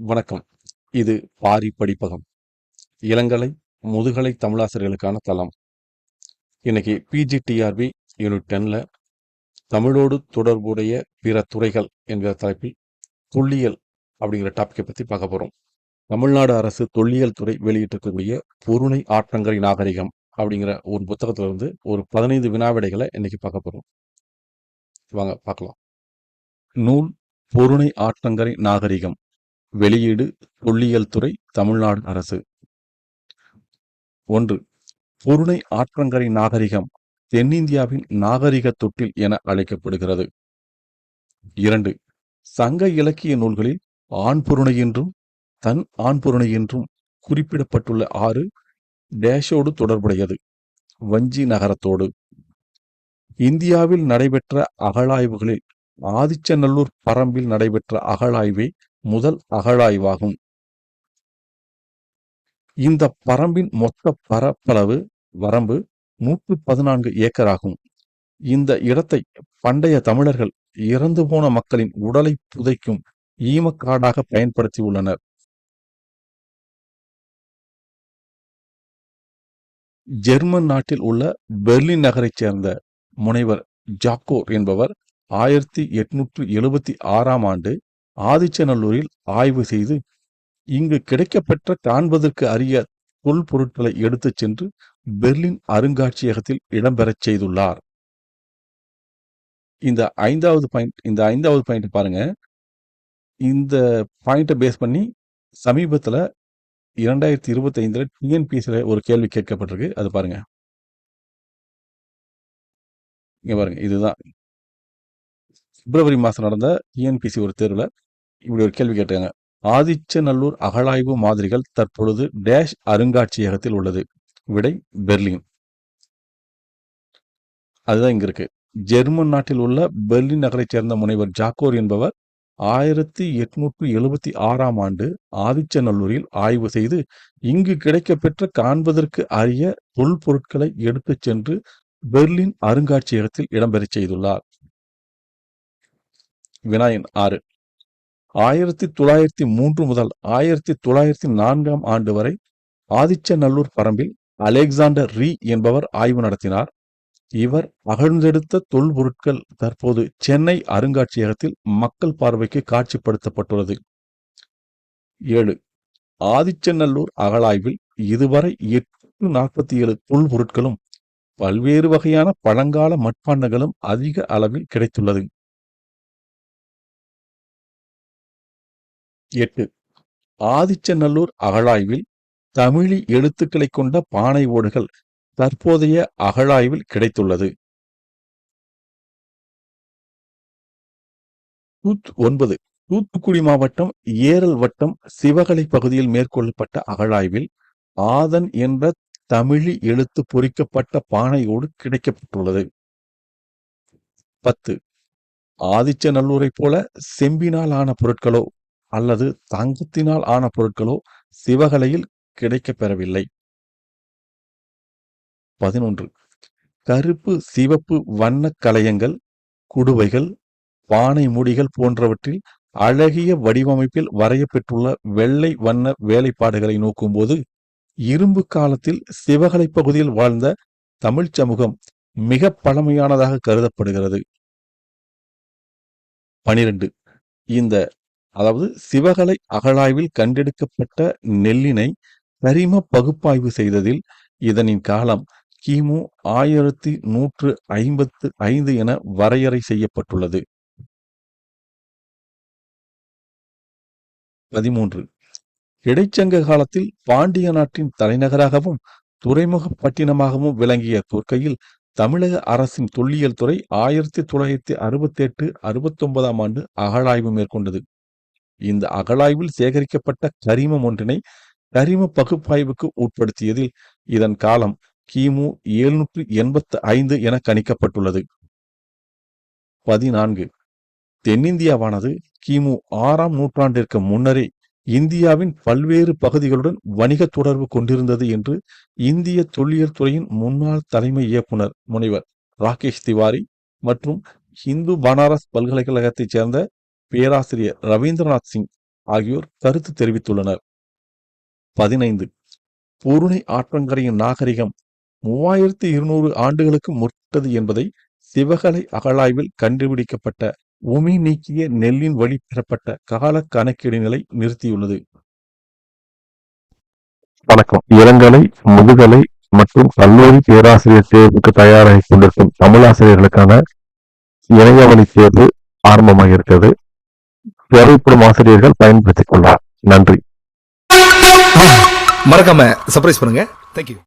வணக்கம். இது பாரி படிப்பகம். இளங்கலை முதுகலை தமிழாசிரியர்களுக்கான தளம். இன்னைக்கு பிஜிடிஆர்பி யூனிட் டென்ல தமிழோடு தொடர்புடைய பிற துறைகள் என்கிற தலைப்பில் தொல்லியல் அப்படிங்கிற டாப்பிக்கை பற்றி பார்க்க போகிறோம் தமிழ்நாடு அரசு தொல்லியல் துறை வெளியிட்டிருக்கக்கூடிய பொருணை ஆற்றங்கரை நாகரிகம் அப்படிங்கிற ஒரு புத்தகத்திலிருந்து ஒரு பதினைந்து வினாவிடைகளை இன்னைக்கு பார்க்க போகிறோம் வாங்க பார்க்கலாம். நூல் பொருணை ஆற்றங்கரை நாகரிகம். வெளியீடு தொல்லியல் துறை தமிழ்நாடு அரசு. ஒன்று பொருணை ஆற்றங்கரை நாகரிகம் தென்னிந்தியாவின் நாகரிக தொட்டில் என அழைக்கப்படுகிறது. இரண்டு சங்க இலக்கிய நூல்களில் ஆண் பொருணை என்றும் தன் ஆண் பொருணை என்றும் குறிப்பிடப்பட்டுள்ள ஆறு டேஷோடு தொடர்புடையது. வஞ்சி நகரத்தோடு. இந்தியாவில் நடைபெற்ற அகழாய்வுகளில் ஆதிச்சநல்லூர் பரம்பில் நடைபெற்ற அகழாய்வை முதல் அகழாய்வாகும். இந்த பரம்பின் மொத்த பரப்பளவு வரம்பு நூற்று பதினான்கு ஏக்கர் ஆகும் இந்த இடத்தை பண்டைய தமிழர்கள் இறந்து போன மக்களின் உடலை புதைக்கும் ஈமக்காடாக பயன்படுத்தியுள்ளனர். ஜெர்மன் நாட்டில் உள்ள பெர்லின் நகரைச் சேர்ந்த முனைவர் ஜாக்கோர் என்பவர் ஆயிரத்தி எட்நூற்று எழுபத்தி ஆறாம் ஆண்டு ஆதிச்சநல்லூரில் ஆய்வு செய்து இங்கு கிடைக்கப்பெற்ற காண்பதற்கு அரிய தொல்பொருட்களை எடுத்துச் சென்று பெர்லின் அருங்காட்சியகத்தில் இடம்பெறச் செய்துள்ளார். இந்த ஐந்தாவது பாயிண்ட் இந்த ஐந்தாவது பாயிண்ட் பாருங்க. இந்த பாயிண்ட்டை பேஸ் பண்ணி சமீபத்தில் இரண்டாயிரத்தி இருபத்தி ஐந்தில் டிஎன்பிசியில் ஒரு கேள்வி கேட்கப்பட்டிருக்கு. அது பாருங்க. இங்கே பாருங்க இதுதான். பிப்ரவரி மாதம் நடந்த டிஎன்பிசி ஒரு தேர்வில் இப்படி ஒரு கேள்வி கேட்டாங்க ஆதிச்சநல்லூர் அகழாய்வு மாதிரிகள் தற்பொழுது டேஷ் அருங்காட்சியகத்தில் உள்ளது. விடை பெர்லின். அதுதான் இங்க இருக்கு. ஜெர்மன் நாட்டில் உள்ள பெர்லின் நகரைச் சேர்ந்த முனைவர் ஜாக்கோர் என்பவர் ஆயிரத்தி எட்நூற்று எழுபத்தி ஆறாம் ஆண்டு ஆதிச்சநல்லூரில் ஆய்வு செய்து இங்கு கிடைக்கப்பெற்ற காண்பதற்கு அரிய தொல்பொருட்களை எடுத்துச் சென்று பெர்லின் அருங்காட்சியகத்தில் இடம்பெறச் செய்துள்ளார். வினாயன் ஆறு. ஆயிரத்தி தொள்ளாயிரத்தி மூன்று முதல் ஆயிரத்தி தொள்ளாயிரத்தி நான்காம் ஆண்டு வரை ஆதிச்சநல்லூர் பரம்பில் அலெக்சாண்டர் ரீ என்பவர் ஆய்வு நடத்தினார். இவர் அகழ்ந்தெடுத்த தொல்பொருட்கள் தற்போது சென்னை அருங்காட்சியகத்தில் மக்கள் பார்வைக்கு காட்சிப்படுத்தப்பட்டுள்ளது. ஏழு. ஆதிச்சநல்லூர் அகழாய்வில் இதுவரை எட்டு நாற்பத்தி ஏழு தொல்பொருட்களும் பல்வேறு வகையான பழங்கால மட்பாண்டங்களும் அதிக அளவில் கிடைத்துள்ளது. எட்டு. ஆதிச்சநல்லூர் அகழாய்வில் தமிழி எழுத்துக்களை கொண்ட பானை ஓடுகள் தற்போதைய அகழாய்வில் கிடைத்துள்ளது. ஒன்பது. தூத்துக்குடி மாவட்டம் ஏரல் வட்டம் சிவகலை பகுதியில் மேற்கொள்ளப்பட்ட அகழாய்வில் ஆதன் என்ற தமிழி எழுத்து பொறிக்கப்பட்ட பானையோடு கிடைக்கப்பட்டுள்ளது பத்து. ஆதிச்சநல்லூரைப் போல செம்பினால் ஆன பொருட்களோ அல்லது தங்கத்தினால் ஆன பொருட்களோ சிவகலையில் கிடைக்கப்பெறவில்லை பதினொன்று. கருப்பு சிவப்பு வண்ண கலையங்கள் குடுவைகள் பானை மூடிகள் போன்றவற்றில் அழகிய வடிவமைப்பில் வரையப்பெற்றுள்ள வெள்ளை வண்ண வேலைப்பாடுகளை நோக்கும்போது இரும்பு காலத்தில் சிவகலை பகுதியில் வாழ்ந்த தமிழ் சமூகம் மிக பழமையானதாக கருதப்படுகிறது. பனிரெண்டு. இந்த அதாவது சிவகலை அகழாய்வில் கண்டெடுக்கப்பட்ட நெல்லினை கரிம பகுப்பாய்வு செய்ததில் இதனின் காலம் கிமு ஆயிரத்தி நூற்று ஐம்பத்து ஐந்து என வரையறை செய்யப்பட்டுள்ளது. பதிமூன்று. இடைச்சங்க காலத்தில் பாண்டிய நாட்டின் தலைநகராகவும் துறைமுக பட்டினமாகவும் விளங்கிய துர்க்கையில் தமிழக அரசின் தொல்லியல் துறை ஆயிரத்தி தொள்ளாயிரத்தி அறுபத்தி எட்டு அறுபத்தி ஒன்பதாம் ஆண்டு அகழாய்வு மேற்கொண்டது. இந்த அகழாய்வில் சேகரிக்கப்பட்ட கரிமம் ஒன்றினை கரிம பகுப்பாய்வுக்கு உட்படுத்தியதில் இதன் காலம் கிமு எழுநூற்று எண்பத்து ஐந்து என கணிக்கப்பட்டுள்ளது. பதினான்கு. தென்னிந்தியாவானது கிமு ஆறாம் நூற்றாண்டிற்கு முன்னரே இந்தியாவின் பல்வேறு பகுதிகளுடன் வணிக தொடர்பு கொண்டிருந்தது என்று இந்திய தொல்லியல் துறையின் முன்னாள் தலைமை இயக்குனர் முனைவர் ராகேஷ் திவாரி மற்றும் இந்து பனாரஸ் பல்கலைக்கழகத்தைச் சேர்ந்த பேராசிரியர் ரவீந்திரநாத் சிங் ஆகியோர் கருத்து தெரிவித்துள்ளனர். பதினைந்து. பொருணை ஆற்றங்கரையின் நாகரிகம் மூவாயிரத்தி இருநூறு ஆண்டுகளுக்கு முற்பட்டது என்பதை சிவகலை அகழாய்வில் கண்டுபிடிக்கப்பட்ட உமி நீக்கிய நெல்லின் வழி பெறப்பட்ட கால கணக்கீடுகளை நிறுத்தியுள்ளது. வணக்கம். இளங்கலை முதுகலை மற்றும் கல்லூரி பேராசிரியர் தேர்வுக்கு தயாராகி கொண்டிருக்கும் தமிழாசிரியர்களுக்கான இணையவழி தேர்வு ஆரம்பமாக இருக்கிறது தேவைப்படும் ஆசிரியர்கள் பயன்படுத்திக் கொள்ளலாம் நன்றி. மறக்காம சர்ப்ரைஸ் பண்ணுங்க. தேங்க்யூ